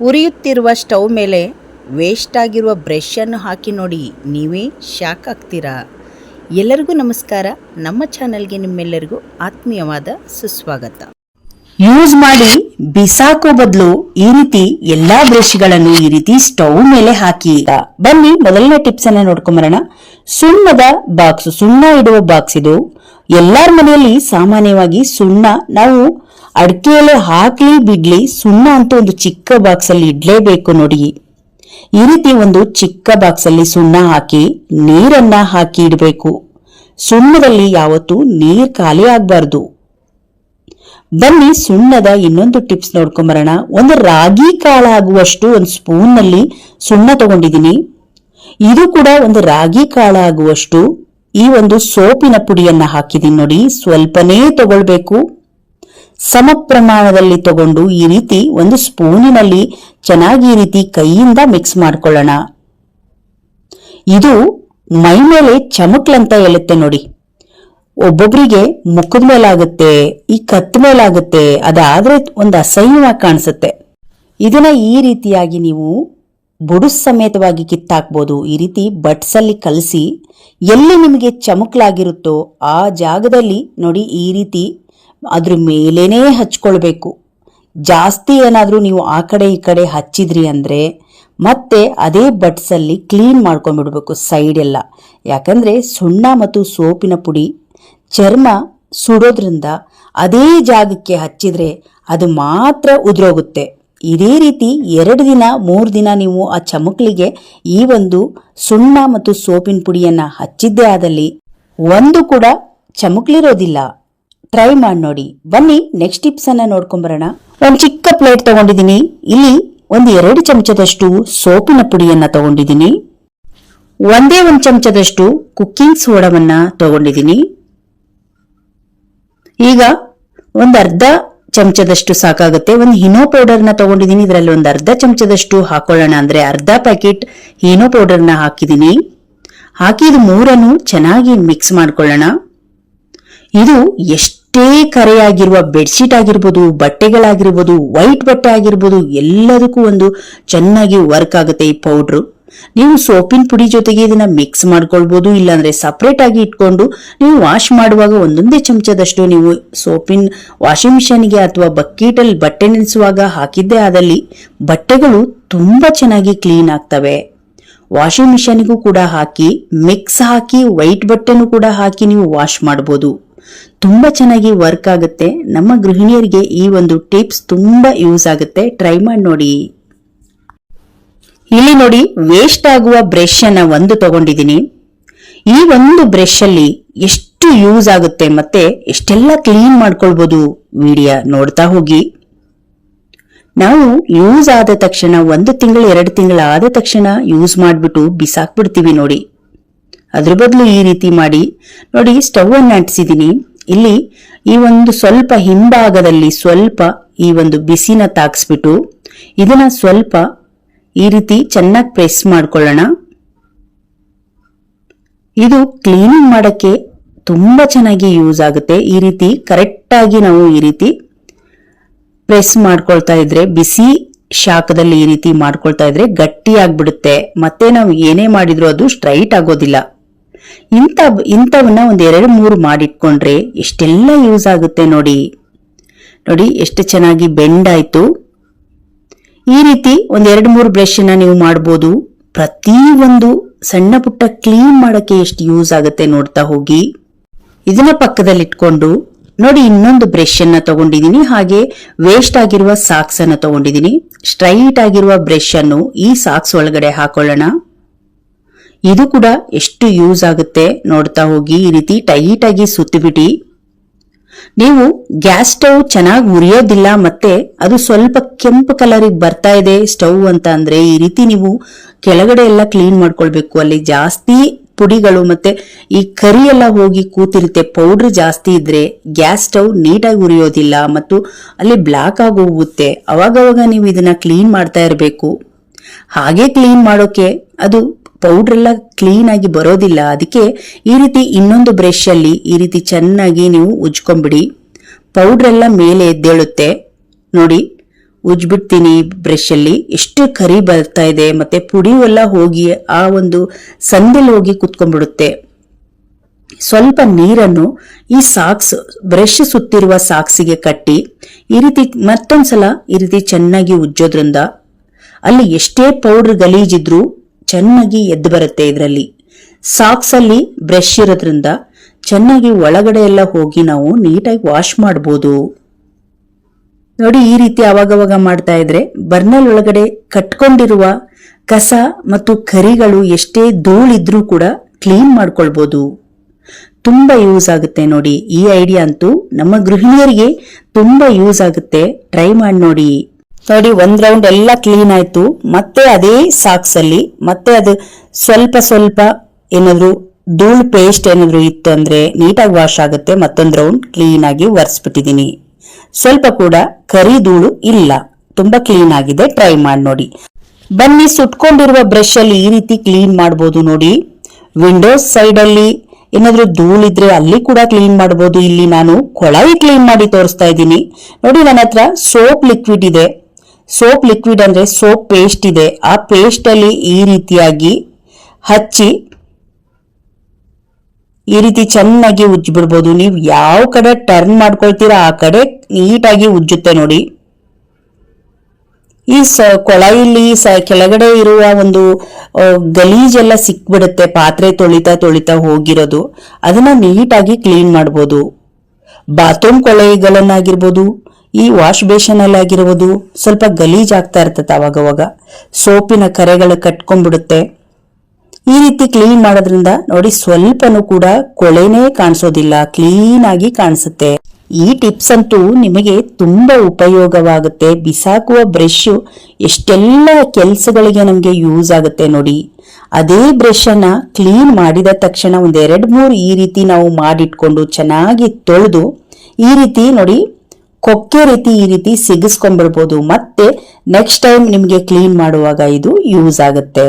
ಉರಿಯುತ್ತಿರುವ ಸ್ಟವ್ ಮೇಲೆ ವೇಸ್ಟ್ ಆಗಿರುವ ಬ್ರಷನ್ನು ಹಾಕಿ ನೋಡಿ ನೀವೇ ಶಾಕ್ ಆಗ್ತೀರಾ? ಎಲ್ಲರಿಗೂ ನಮಸ್ಕಾರ. ನಮ್ಮ ಚಾನಲ್ಗೆ ನಿಮ್ಮೆಲ್ಲರಿಗೂ ಆತ್ಮೀಯವಾದ ಸುಸ್ವಾಗತ. ಯೂಸ್ ಮಾಡಿ ಬಿಸಾಕೋ ಬದಲು ಈ ರೀತಿ ಎಲ್ಲಾ ಬ್ರಷ್ಗಳನ್ನು ಈ ರೀತಿ ಸ್ಟವ್ ಮೇಲೆ ಹಾಕಿ. ಬನ್ನಿ, ಮೊದಲನೇ ಟಿಪ್ಸ್ ಅನ್ನ ನೋಡ್ಕೊಂಬರೋಣ. ಸುಣ್ಣದ ಬಾಕ್ಸ್, ಸುಣ್ಣ ಇಡುವ ಬಾಕ್ಸ್ ಇದು. ಎಲ್ಲರ ಮನೆಯಲ್ಲಿ ಸಾಮಾನ್ಯವಾಗಿ ಸುಣ್ಣ ನಾವು ಅಡಿಕೆಯಲ್ಲಿ ಹಾಕ್ಲಿ ಬಿಡ್ಲಿ ಸುಣ್ಣ ಅಂತ ಒಂದು ಚಿಕ್ಕ ಬಾಕ್ಸ್ ಅಲ್ಲಿ ಇಡ್ಲೇಬೇಕು ನೋಡಿ. ಈ ರೀತಿ ಒಂದು ಚಿಕ್ಕ ಬಾಕ್ಸ್ ಅಲ್ಲಿ ಸುಣ್ಣ ಹಾಕಿ ನೀರನ್ನ ಹಾಕಿ ಇಡಬೇಕು. ಸುಣ್ಣದಲ್ಲಿ ಯಾವತ್ತೂ ನೀರ್ ಖಾಲಿ ಆಗ್ಬಾರ್ದು. ಬನ್ನಿ ಸುಣ್ಣದ ಇನ್ನೊಂದು ಟಿಪ್ಸ್ ನೋಡ್ಕೊಂಬರೋಣ. ಒಂದು ರಾಗಿ ಕಾಳಾಗುವಷ್ಟು ಒಂದು ಸ್ಪೂನ್ನಲ್ಲಿ ಸುಣ್ಣ ತಗೊಂಡಿದ್ದೀನಿ. ಇದು ಕೂಡ ಒಂದು ರಾಗಿ ಕಾಳಾಗುವಷ್ಟು ಈ ಒಂದು ಸೋಪಿನ ಪುಡಿಯನ್ನ ಹಾಕಿದೀನಿ ನೋಡಿ. ಸ್ವಲ್ಪನೇ ತಗೊಳ್ಬೇಕು. ಸಮ ಪ್ರಮಾಣದಲ್ಲಿ ತಗೊಂಡು ಈ ರೀತಿ ಒಂದು ಸ್ಪೂನಿನಲ್ಲಿ ಚೆನ್ನಾಗಿ ಈ ರೀತಿ ಕೈಯಿಂದ ಮಿಕ್ಸ್ ಮಾಡ್ಕೊಳ್ಳೋಣ. ಇದು ಮೈ ಮೇಲೆ ಚಮಕ್ಲಂತ ಹೇಳುತ್ತೆ ನೋಡಿ. ಒಬ್ಬೊಬ್ರಿಗೆ ಮುಖದ ಮೇಲಾಗುತ್ತೆ, ಈ ಕತ್ ಮೇಲಾಗುತ್ತೆ, ಅದಾದ್ರೆ ಒಂದು ಅಸಹ್ಯವಾಗಿ ಕಾಣಿಸುತ್ತೆ. ಇದನ್ನ ಈ ರೀತಿಯಾಗಿ ನೀವು ಬುಡುಸ್ ಸಮೇತವಾಗಿ ಕಿತ್ತಾಕ್ಬೋದು. ಈ ರೀತಿ ಬಟ್ಸಲ್ಲಿ ಕಲಸಿ ಎಲ್ಲಿ ನಿಮಗೆ ಚಮಕ್ಲಾಗಿರುತ್ತೋ ಆ ಜಾಗದಲ್ಲಿ ನೋಡಿ ಈ ರೀತಿ ಅದ್ರ ಮೇಲೇನೇ ಹಚ್ಕೊಳ್ಬೇಕು. ಜಾಸ್ತಿ ಏನಾದರೂ ನೀವು ಆ ಕಡೆ ಈ ಕಡೆ ಹಚ್ಚಿದ್ರಿ ಅಂದ್ರೆ ಮತ್ತೆ ಅದೇ ಬಟ್ಸಲ್ಲಿ ಕ್ಲೀನ್ ಮಾಡ್ಕೊಂಡ್ಬಿಡ್ಬೇಕು ಸೈಡ್ ಎಲ್ಲ. ಯಾಕಂದ್ರೆ ಸುಣ್ಣ ಮತ್ತು ಸೋಪಿನ ಪುಡಿ, ಚರ್ಮ ಸುಡೋದ್ರಿಂದ ಅದೇ ಜಾಗಕ್ಕೆ ಹಚ್ಚಿದ್ರೆ ಅದು ಮಾತ್ರ ಉದುರೋಗುತ್ತೆ. ಇದೇ ರೀತಿ ಎರಡು ದಿನ, ಮೂರು ದಿನ ನೀವು ಆ ಚಮಕ್ಲಿಗೆ ಈ ಒಂದು ಸುಣ್ಣ ಮತ್ತು ಸೋಪಿನ ಪುಡಿಯನ್ನ ಹಚ್ಚಿದ್ದೇ ಆದಲ್ಲಿ ಒಂದು ಕೂಡ ಚಮಕ್ಲಿರೋದಿಲ್ಲ. ಟ್ರೈ ಮಾಡಿ ನೋಡಿ. ಬನ್ನಿ ನೆಕ್ಸ್ಟ್ ಟಿಪ್ಸ್ ಅನ್ನ ನೋಡ್ಕೊಂಬರೋಣ. ಒಂದು ಚಿಕ್ಕ ಪ್ಲೇಟ್ ತಗೊಂಡಿದ್ದೀನಿ. ಇಲ್ಲಿ ಒಂದು ಎರಡು ಚಮಚದಷ್ಟು ಸೋಪಿನ ಪುಡಿಯನ್ನ ತಗೊಂಡಿದ್ದೀನಿ. ಒಂದೇ ಒಂದು ಚಮಚದಷ್ಟು ಕುಕ್ಕಿಂಗ್ ಸೋಡವನ್ನ ತಗೊಂಡಿದ್ದೀನಿ. ಈಗ ಒಂದು ಅರ್ಧ ಚಮಚದಷ್ಟು ಸಾಕಾಗುತ್ತೆ. ಒಂದು ಹಿನೋ ಪೌಡರ್ನ ತಗೊಂಡಿದ್ದೀನಿ. ಇದರಲ್ಲಿ ಒಂದು ಅರ್ಧ ಚಮಚದಷ್ಟು ಹಾಕೊಳ್ಳೋಣ ಅಂದ್ರೆ ಅರ್ಧ ಪ್ಯಾಕೆಟ್ ಹೀನೋ ಪೌಡರ್ನ ಹಾಕಿದ್ದೀನಿ. ಹಾಕಿ ಇದು ಮೂರನ್ನು ಚೆನ್ನಾಗಿ ಮಿಕ್ಸ್ ಮಾಡ್ಕೊಳ್ಳೋಣ. ಇದು ಎಷ್ಟೇ ಕರೆಯಾಗಿರುವ ಬೆಡ್ಶೀಟ್ ಆಗಿರ್ಬೋದು, ಬಟ್ಟೆಗಳಾಗಿರ್ಬೋದು, ವೈಟ್ ಬಟ್ಟೆ ಆಗಿರ್ಬೋದು, ಎಲ್ಲದಕ್ಕೂ ಒಂದು ಚೆನ್ನಾಗಿ ವರ್ಕ್ ಆಗುತ್ತೆ ಈ ಪೌಡ್ರು. ನೀವು ಸೋಪಿನ ಪುಡಿ ಜೊತೆಗೆ ಇದನ್ನ ಮಿಕ್ಸ್ ಮಾಡ್ಕೊಳ್ಬಹುದು ಇಲ್ಲಾಂದ್ರೆ ಸಪರೇಟ್ ಆಗಿ ಇಟ್ಕೊಂಡು ನೀವು ವಾಶ್ ಮಾಡುವಾಗ ಒಂದೊಂದೇ ಚಮಚದಷ್ಟು ನೀವು ಸೋಪಿನ ವಾಷಿಂಗ್ ಮಿಷನ್ಗೆ ಅಥವಾ ಬಕೆಟಲ್ಲಿ ಬಟ್ಟೆ ನೆನೆಸುವಾಗ ಹಾಕಿದ್ದೇ ಆದಲ್ಲಿ ಬಟ್ಟೆಗಳು ತುಂಬಾ ಚೆನ್ನಾಗಿ ಕ್ಲೀನ್ ಆಗ್ತವೆ. ವಾಷಿಂಗ್ ಮಿಷನ್ಗೂ ಕೂಡ ಹಾಕಿ, ಮಿಕ್ಸ್ ಹಾಕಿ, ವೈಟ್ ಬಟ್ಟೆನೂ ಕೂಡ ಹಾಕಿ ನೀವು ವಾಶ್ ಮಾಡಬಹುದು ತುಂಬಾ ಚೆನ್ನಾಗಿ ವರ್ಕ್ ಆಗುತ್ತೆ. ನಮ್ಮ ಗೃಹಿಣಿಯರಿಗೆ ಈ ಒಂದು ಟಿಪ್ಸ್ ತುಂಬಾ ಯೂಸ್ ಆಗುತ್ತೆ. ಟ್ರೈ ಮಾಡಿ ನೋಡಿ. ಇಲ್ಲಿ ನೋಡಿ ವೇಸ್ಟ್ ಆಗುವ ಬ್ರಷ್ ಅನ್ನ ಒಂದು ತಗೊಂಡಿದ್ದೀನಿ. ಈ ಒಂದು ಬ್ರಷ್ ಅಲ್ಲಿ ಎಷ್ಟು ಯೂಸ್ ಆಗುತ್ತೆ ಮತ್ತೆ ಎಷ್ಟೆಲ್ಲ ಕ್ಲೀನ್ ಮಾಡ್ಕೊಳ್ಬಹುದು ವಿಡಿಯೋ ನೋಡ್ತಾ ಹೋಗಿ. ನಾವು ಯೂಸ್ ಆದ ತಕ್ಷಣ ಒಂದು ತಿಂಗಳು, ಎರಡು ತಿಂಗಳು ಆದ ತಕ್ಷಣ ಯೂಸ್ ಮಾಡಿಬಿಟ್ಟು ಬಿಸಾಕ್ಬಿಡ್ತೀವಿ ನೋಡಿ. ಅದ್ರ ಬದಲು ಈ ರೀತಿ ಮಾಡಿ. ನೋಡಿ ಸ್ಟವ್ ಅನ್ನು ಅಂಟಿಸಿದ್ದೀನಿ. ಇಲ್ಲಿ ಈ ಒಂದು ಸ್ವಲ್ಪ ಹಿಂಭಾಗದಲ್ಲಿ ಸ್ವಲ್ಪ ಈ ಒಂದು ಬಿಸಿನ ತಾಗಿಸ್ಬಿಟ್ಟು ಇದನ್ನ ಸ್ವಲ್ಪ ಈ ರೀತಿ ಚೆನ್ನಾಗಿ ಪ್ರೆಸ್ ಮಾಡ್ಕೊಳ್ಳೋಣ. ಇದು ಕ್ಲೀನಿಂಗ್ ಮಾಡೋಕ್ಕೆ ತುಂಬ ಚೆನ್ನಾಗಿ ಯೂಸ್ ಆಗುತ್ತೆ. ಈ ರೀತಿ ಕರೆಕ್ಟಾಗಿ ನಾವು ಈ ರೀತಿ ಪ್ರೆಸ್ ಮಾಡ್ಕೊಳ್ತಾ ಇದ್ರೆ, ಬಿಸಿ ಶಾಖದಲ್ಲಿ ಈ ರೀತಿ ಮಾಡ್ಕೊಳ್ತಾ ಇದ್ರೆ ಗಟ್ಟಿ ಆಗ್ಬಿಡುತ್ತೆ ಮತ್ತೆ ನಾವು ಏನೇ ಮಾಡಿದ್ರು ಅದು ಸ್ಟ್ರೈಟ್ ಆಗೋದಿಲ್ಲ. ಇಂಥ, ಇಂಥವನ್ನ ಒಂದ್ ಎರಡು, ಮೂರು ಮಾಡಿಟ್ಕೊಂಡ್ರೆ ಎಷ್ಟೆಲ್ಲ ಯೂಸ್ ಆಗುತ್ತೆ ನೋಡಿ. ನೋಡಿ, ಎಷ್ಟು ಚೆನ್ನಾಗಿ ಬೆಂಡ್ ಆಯ್ತು. ಈ ರೀತಿ ಒಂದ್ ಎರಡು, ಮೂರು ಬ್ರಷ್ನ ನೀವು ಮಾಡಬಹುದು ಪ್ರತಿ ಒಂದು ಸಣ್ಣ ಪುಟ್ಟ ಕ್ಲೀನ್ ಮಾಡಕ್ಕೆ ಎಷ್ಟು ಯೂಸ್ ಆಗುತ್ತೆ ನೋಡ್ತಾ ಹೋಗಿ. ಇದನ್ನ ಪಕ್ಕದಲ್ಲಿ ಇಟ್ಕೊಂಡು ನೋಡಿ, ಇನ್ನೊಂದು ಬ್ರಷ್ ಅನ್ನ ತಗೊಂಡಿದ್ದೀನಿ ಹಾಗೆ ವೇಸ್ಟ್ ಆಗಿರುವ ಸಾಕ್ಸ್ ಅನ್ನ ತಗೊಂಡಿದ್ದೀನಿ ಸ್ಟ್ರೈಟ್ ಆಗಿರುವ ಬ್ರಷ್ ಅನ್ನು ಈ ಸಾಕ್ಸ್ ಒಳಗಡೆ ಹಾಕೊಳ್ಳೋಣ. ಇದು ಕೂಡ ಎಷ್ಟು ಯೂಸ್ ಆಗುತ್ತೆ ನೋಡ್ತಾ ಹೋಗಿ ಈ ರೀತಿ ಟೈಟ್ ಆಗಿ ಸುತ್ತಿಬಿಡಿ. ನೀವು ಗ್ಯಾಸ್ ಸ್ಟವ್ ಚೆನ್ನಾಗಿ ಉರಿಯೋದಿಲ್ಲ ಮತ್ತೆ ಅದು ಸ್ವಲ್ಪ ಕೆಂಪು ಕಲರಿಗೆ ಬರ್ತಾ ಇದೆ ಸ್ಟವ್ ಅಂತ ಅಂದ್ರೆ ಈ ರೀತಿ ನೀವು ಕೆಳಗಡೆ ಎಲ್ಲ ಕ್ಲೀನ್ ಮಾಡ್ಕೊಳ್ಬೇಕು. ಅಲ್ಲಿ ಜಾಸ್ತಿ ಪುಡಿಗಳು ಮತ್ತೆ ಈ ಕರಿ ಎಲ್ಲ ಹೋಗಿ ಕೂತಿರುತ್ತೆ, ಪೌಡರ್ ಜಾಸ್ತಿ ಇದ್ರೆ ಗ್ಯಾಸ್ ಸ್ಟವ್ ನೀಟಾಗಿ ಉರಿಯೋದಿಲ್ಲ ಮತ್ತು ಅಲ್ಲಿ ಬ್ಲಾಕ್ ಆಗಿ ಹೋಗುತ್ತೆ ಅವಾಗವಾಗ ನೀವು ಇದನ್ನ ಕ್ಲೀನ್ ಮಾಡ್ತಾ ಇರಬೇಕು. ಹಾಗೆ ಕ್ಲೀನ್ ಮಾಡೋಕೆ ಅದು ಪೌಡರ್ ಎಲ್ಲ ಕ್ಲೀನ್ ಆಗಿ ಬರೋದಿಲ್ಲ. ಅದಕ್ಕೆ ಈ ರೀತಿ ಇನ್ನೊಂದು ಬ್ರಷ್ ಅಲ್ಲಿ ಈ ರೀತಿ ಚೆನ್ನಾಗಿ ನೀವು ಉಜ್ಕೊಂಬಿಡಿ ಪೌಡರ್ ಎಲ್ಲ ಮೇಲೆ ಎದ್ದೇಳುತ್ತೆ. ನೋಡಿ, ಉಜ್ಬಿಡ್ತೀನಿ ಬ್ರಷಲ್ಲಿ ಎಷ್ಟು ಕರಿ ಬರ್ತಾ ಇದೆ. ಮತ್ತೆ ಪುಡಿ ಎಲ್ಲ ಹೋಗಿ ಆ ಒಂದು ಸಂದಿಲ್ ಹೋಗಿ ಕುತ್ಕೊಂಡ್ಬಿಡುತ್ತೆ. ಸ್ವಲ್ಪ ನೀರನ್ನು ಈ ಸಾಕ್ಸ್ ಬ್ರಷ್ ಸುತ್ತಿರುವ ಸಾಕ್ಸಿಗೆ ಕಟ್ಟಿ, ಈ ರೀತಿ ಮತ್ತೊಂದ್ಸಲ ಈ ರೀತಿ ಚೆನ್ನಾಗಿ ಉಜ್ಜೋದ್ರಿಂದ ಅಲ್ಲಿ ಎಷ್ಟೇ ಪೌಡರ್ ಗಲೀಜಿದ್ರೂ ಚೆನ್ನಾಗಿ ಎದ್ದು ಬರುತ್ತೆ ಇದರಲ್ಲಿ. ಸಾಕ್ಸ್ ಅಲ್ಲಿ ಬ್ರಷ್ ಇರೋದ್ರಿಂದ ಚೆನ್ನಾಗಿ ಒಳಗಡೆ ಎಲ್ಲ ಹೋಗಿ ನಾವು ನೀಟಾಗಿ ವಾಶ್ ಮಾಡ್ಬೋದು. ನೋಡಿ ಈ ರೀತಿ ಅವಾಗವಾಗ ಮಾಡ್ತಾ ಇದ್ರೆ ಬರ್ನಲ್ ಒಳಗಡೆ ಕಟ್ಕೊಂಡಿರುವ ಕಸ ಮತ್ತು ಕರಿಗಳು ಎಷ್ಟೇ ಧೂಳಿದ್ರೂ ಕೂಡ ಕ್ಲೀನ್ ಮಾಡ್ಕೊಳ್ಬೋದು. ತುಂಬಾ ಯೂಸ್ ಆಗುತ್ತೆ ನೋಡಿ ಈ ಐಡಿಯಾ ಅಂತೂ ನಮ್ಮ ಗೃಹಿಣಿಯರಿಗೆ ತುಂಬಾ ಯೂಸ್ ಆಗುತ್ತೆ. ಟ್ರೈ ಮಾಡಿ ನೋಡಿ. ನೋಡಿ, ಒಂದ್ ರೌಂಡ್ ಎಲ್ಲ ಕ್ಲೀನ್ ಆಯ್ತು. ಮತ್ತೆ ಅದೇ ಸಾಕ್ಸ್ ಅಲ್ಲಿ ಮತ್ತೆ ಅದು ಸ್ವಲ್ಪ ಸ್ವಲ್ಪ ಏನಾದ್ರು ಧೂಳು ಪೇಸ್ಟ್ ಏನಾದ್ರು ಇತ್ತು ಅಂದ್ರೆ ನೀಟಾಗಿ ವಾಶ್ ಆಗುತ್ತೆ. ಮತ್ತೊಂದು ರೌಂಡ್ ಕ್ಲೀನ್ ಆಗಿ ಒರೆಸ್ಬಿಟ್ಟಿದೀನಿ. ಸ್ವಲ್ಪ ಕೂಡ ಕರಿ ಧೂಳು ಇಲ್ಲ. ತುಂಬಾ ಕ್ಲೀನ್ ಆಗಿದೆ. ಟ್ರೈ ಮಾಡಿ ನೋಡಿ. ಬನ್ನಿ, ಸುಟ್ಕೊಂಡಿರುವ ಬ್ರಷ್ ಅಲ್ಲಿ ಈ ರೀತಿ ಕ್ಲೀನ್ ಮಾಡಬಹುದು ನೋಡಿ. ವಿಂಡೋಸ್ ಸೈಡ್ ಅಲ್ಲಿ ಏನಾದ್ರೂ ಧೂಳಿದ್ರೆ ಅಲ್ಲಿ ಕೂಡ ಕ್ಲೀನ್ ಮಾಡಬಹುದು ಇಲ್ಲಿ ನಾನು ಕೊಳಾಯಿ ಕ್ಲೀನ್ ಮಾಡಿ ತೋರಿಸ್ತಾ ಇದ್ದೀನಿ. ನೋಡಿ, ನನ್ನ ಹತ್ರ ಸೋಪ್ ಲಿಕ್ವಿಡ್ ಇದೆ. ಸೋಪ್ ಲಿಕ್ವಿಡ್ ಅಂದರೆ ಸೋಪ್ ಪೇಸ್ಟ್ ಇದೆ. ಆ ಪೇಸ್ಟಲ್ಲಿ ಈ ರೀತಿಯಾಗಿ ಹಚ್ಚಿ ಈ ರೀತಿ ಚೆನ್ನಾಗಿ ಉಜ್ಜಿಬಿಡ್ಬೋದು. ನೀವು ಯಾವ ಕಡೆ ಟರ್ನ್ ಮಾಡ್ಕೊಳ್ತೀರಾ ಆ ಕಡೆ ನೀಟಾಗಿ ಉಜ್ಜುತ್ತೆ ನೋಡಿ. ಈ ಸ ಕೊಳಾಯಿಲಿ ಸ ಕೆಳಗಡೆ ಇರುವ ಒಂದು ಗಲೀಜೆಲ್ಲ ಸಿಕ್ಬಿಡುತ್ತೆ. ಪಾತ್ರೆ ತೊಳಿತಾ ತೊಳಿತಾ ಹೋಗಿರೋದು. ಅದನ್ನ ನೀಟಾಗಿ ಕ್ಲೀನ್ ಮಾಡ್ಬೋದು. ಬಾತ್ರೂಮ್ ಕೊಳಾಯಿಗಳನ್ನಾಗಿರ್ಬೋದು ಈ ವಾಶ್ ಬೇಷನ್ ಅಲ್ಲಿ ಆಗಿರುವುದು ಸ್ವಲ್ಪ ಗಲೀಜ್ ಆಗ್ತಾ ಇರ್ತದೆ ಅವಾಗವಾಗ ಸೋಪಿನ ಕರೆಗಳು ಕಟ್ಕೊಂಡ್ಬಿಡುತ್ತೆ. ಈ ರೀತಿ ಕ್ಲೀನ್ ಮಾಡೋದ್ರಿಂದ ನೋಡಿ ಸ್ವಲ್ಪನೂ ಕೂಡ ಕೊಳೆನೇ ಕಾಣಿಸೋದಿಲ್ಲ ಕ್ಲೀನ್ ಆಗಿ ಕಾಣಿಸುತ್ತೆ. ಈ ಟಿಪ್ಸ್ ಅಂತೂ ನಿಮಗೆ ತುಂಬಾ ಉಪಯೋಗವಾಗುತ್ತೆ. ಬಿಸಾಕುವ ಬ್ರಷ್ ಎಷ್ಟೆಲ್ಲ ಕೆಲಸಗಳಿಗೆ ನಮಗೆ ಯೂಸ್ ಆಗುತ್ತೆ ನೋಡಿ. ಅದೇ ಬ್ರಷ್ ಅನ್ನ ಕ್ಲೀನ್ ಮಾಡಿದ ತಕ್ಷಣ ಒಂದ್ ಎರಡ್ ಮೂರು ಈ ರೀತಿ ನಾವು ಮಾಡಿಟ್ಕೊಂಡು ಚೆನ್ನಾಗಿ ತೊಳೆದು ಈ ರೀತಿ ನೋಡಿ ಕೊಕ್ಕೆ ರೀತಿ ಈ ರೀತಿ ಸಿಗಿಸ್ಕೊಂಡ್ಬಿಡ್ಬೋದು. ಮತ್ತೆ ನೆಕ್ಸ್ಟ್ ಟೈಮ್ ನಿಮಗೆ ಕ್ಲೀನ್ ಮಾಡುವಾಗ ಇದು ಯೂಸ್ ಆಗುತ್ತೆ.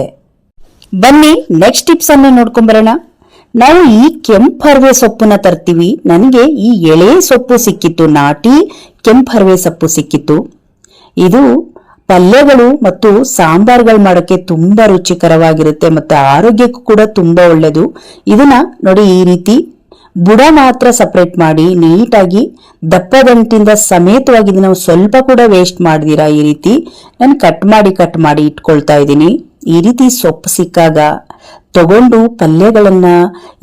ಬನ್ನಿ ನೆಕ್ಸ್ಟ್ ಟಿಪ್ಸ್ ಅನ್ನು ನೋಡ್ಕೊಂಬರೋಣ ನಾವು ಈ ಕೆಂಪು ಹರವೆ ಸೊಪ್ಪನ್ನ ತರ್ತೀವಿ. ನನಗೆ ಈ ಎಳೆ ಸೊಪ್ಪು ಸಿಕ್ಕಿತ್ತು, ನಾಟಿ ಕೆಂಪು ಹರವೆ ಸೊಪ್ಪು ಸಿಕ್ಕಿತ್ತು. ಇದು ಪಲ್ಯಗಳು ಮತ್ತು ಸಾಂಬಾರ್ಗಳು ಮಾಡೋಕ್ಕೆ ತುಂಬಾ ರುಚಿಕರವಾಗಿರುತ್ತೆ ಮತ್ತು ಆರೋಗ್ಯಕ್ಕೂ ಕೂಡ ತುಂಬಾ ಒಳ್ಳೆಯದು ಇದನ್ನ ನೋಡಿ ಈ ರೀತಿ ಬುಡ ಮಾತ್ರ ಸಪ್ರೇಟ್ ಮಾಡಿ ನೀಟಾಗಿ ದಪ್ಪದಂಟಿಂದ ಸಮೇತವಾಗಿ ನಾವು ಸ್ವಲ್ಪ ಕೂಡ ವೇಸ್ಟ್ ಮಾಡ್ದಿರಾ ಈ ರೀತಿ? ನಾನು ಕಟ್ ಮಾಡಿ ಕಟ್ ಮಾಡಿ ಇಟ್ಕೊಳ್ತಾ ಇದ್ದೀನಿ. ಈ ರೀತಿ ಸೊಪ್ಪು ಸಿಕ್ಕಾಗ ತಗೊಂಡು ಪಲ್ಯಗಳನ್ನು,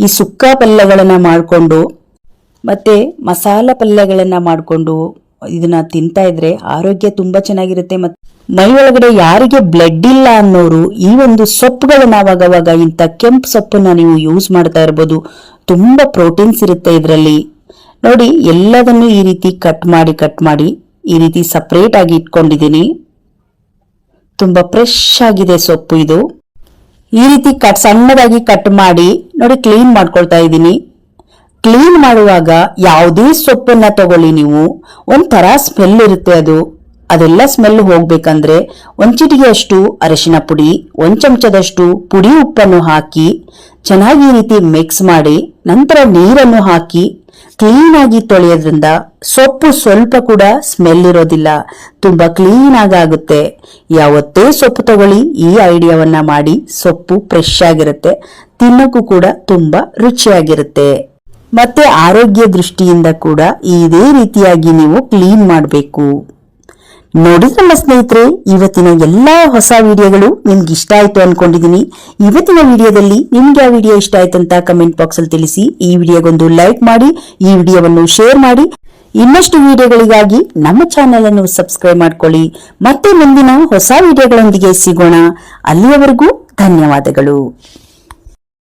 ಈ ಸುಕ್ಕ ಪಲ್ಯಗಳನ್ನು ಮಾಡಿಕೊಂಡು, ಮತ್ತೆ ಮಸಾಲ ಪಲ್ಯಗಳನ್ನು ಮಾಡಿಕೊಂಡು ಇದನ್ನ ತಿಂತಾ ಇದ್ರೆ ಆರೋಗ್ಯ ತುಂಬಾ ಚೆನ್ನಾಗಿರುತ್ತೆ ಮತ್ತೆ ಮೈ ಒಳಗಡೆ ಯಾರಿಗೆ ಬ್ಲಡ್ ಇಲ್ಲ ಅನ್ನೋರು ಈ ಒಂದು ಸೊಪ್ಪುಗಳನ್ನ ಅವಾಗವಾಗ ಇಂಥ ಕೆಂಪು ಸೊಪ್ಪನ್ನ ನೀವು ಯೂಸ್ ಮಾಡ್ತಾ ಇರ್ಬೋದು. ತುಂಬಾ ಪ್ರೋಟೀನ್ಸ್ ಇರುತ್ತೆ ಇದರಲ್ಲಿ. ನೋಡಿ, ಎಲ್ಲದನ್ನು ಈ ರೀತಿ ಕಟ್ ಮಾಡಿ ಕಟ್ ಮಾಡಿ ಈ ರೀತಿ ಸಪ್ರೇಟ್ ಆಗಿ ಇಟ್ಕೊಂಡಿದ್ದೀನಿ. ತುಂಬಾ ಫ್ರೆಶ್ ಆಗಿದೆ ಸೊಪ್ಪು ಇದು. ಈ ರೀತಿ ಕಟ್ ಸಣ್ಣದಾಗಿ ಕಟ್ ಮಾಡಿ ನೋಡಿ ಕ್ಲೀನ್ ಮಾಡ್ಕೊಳ್ತಾ ಇದ್ದೀನಿ. ಕ್ಲೀನ್ ಮಾಡುವಾಗ ಯಾವುದೇ ಸೊಪ್ಪನ್ನ ತಗೊಳ್ಳಿ ನೀವು. ಒಂಥರ ಸ್ಮೆಲ್ ಇರುತ್ತೆ ಅದು. ಅದೆಲ್ಲ ಸ್ಮೆಲ್ ಹೋಗ್ಬೇಕಂದ್ರೆ ಒಂದ್ ಚಿಟಿಗೆಯಷ್ಟು ಅರಿಶಿನ ಪುಡಿ, ಒಂದ್ ಚಮಚದಷ್ಟು ಪುಡಿ ಉಪ್ಪನ್ನು ಹಾಕಿ, ಚೆನ್ನಾಗಿ ರೀತಿ ಮಿಕ್ಸ್ ಮಾಡಿ, ನಂತರ ನೀರನ್ನು ಹಾಕಿ ಕ್ಲೀನ್ ಆಗಿ ತೊಳೆಯೋದ್ರಿಂದ ಸೊಪ್ಪು ಸ್ವಲ್ಪ ಕೂಡ ಸ್ಮೆಲ್ ಇರೋದಿಲ್ಲ. ತುಂಬಾ ಕ್ಲೀನ್ ಆಗಿ ಆಗುತ್ತೆ. ಯಾವತ್ತೇ ಸೊಪ್ಪು ತಗೊಳ್ಳಿ, ಈ ಐಡಿಯಾವನ್ನ ಮಾಡಿ, ಸೊಪ್ಪು ಫ್ರೆಶ್ ಆಗಿರುತ್ತೆ. ತಿನ್ನೋಕ್ಕೂ ಕೂಡ ತುಂಬಾ ರುಚಿಯಾಗಿರುತ್ತೆ. ಮತ್ತೆ ಆರೋಗ್ಯ ದೃಷ್ಟಿಯಿಂದ ಕೂಡ ಇದೇ ರೀತಿಯಾಗಿ ನೀವು ಕ್ಲೀನ್ ಮಾಡಬೇಕು. ನಮ್ಮ ಸ್ನೇಹಿತರೆ, ಇವತ್ತಿನ ಎಲ್ಲಾ ಹೊಸ ವಿಡಿಯೋಗಳು ನಿಮ್ಗೆ ಇಷ್ಟ ಆಯ್ತು ಅನ್ಕೊಂಡಿದೀನಿ. ಇವತ್ತಿನ ವಿಡಿಯೋದಲ್ಲಿ ನಿಮ್ಗೆ ಆ ವಿಡಿಯೋ ಇಷ್ಟ ಆಯ್ತು ಅಂತ ಕಮೆಂಟ್ ಬಾಕ್ಸ್ ಅಲ್ಲಿ ತಿಳಿಸಿ. ಈ ವಿಡಿಯೋಗೊಂದು ಲೈಕ್ ಮಾಡಿ, ಈ ವಿಡಿಯೋವನ್ನು ಶೇರ್ ಮಾಡಿ. ಇನ್ನಷ್ಟು ವಿಡಿಯೋಗಳಿಗಾಗಿ ನಮ್ಮ ಚಾನೆಲ್ ಅನ್ನು ಸಬ್ಸ್ಕ್ರೈಬ್ ಮಾಡ್ಕೊಳ್ಳಿ. ಮತ್ತೆ ಮುಂದಿನ ಹೊಸ ವಿಡಿಯೋಗಳೊಂದಿಗೆ ಸಿಗೋಣ. ಅಲ್ಲಿಯವರೆಗೂ ಧನ್ಯವಾದಗಳು.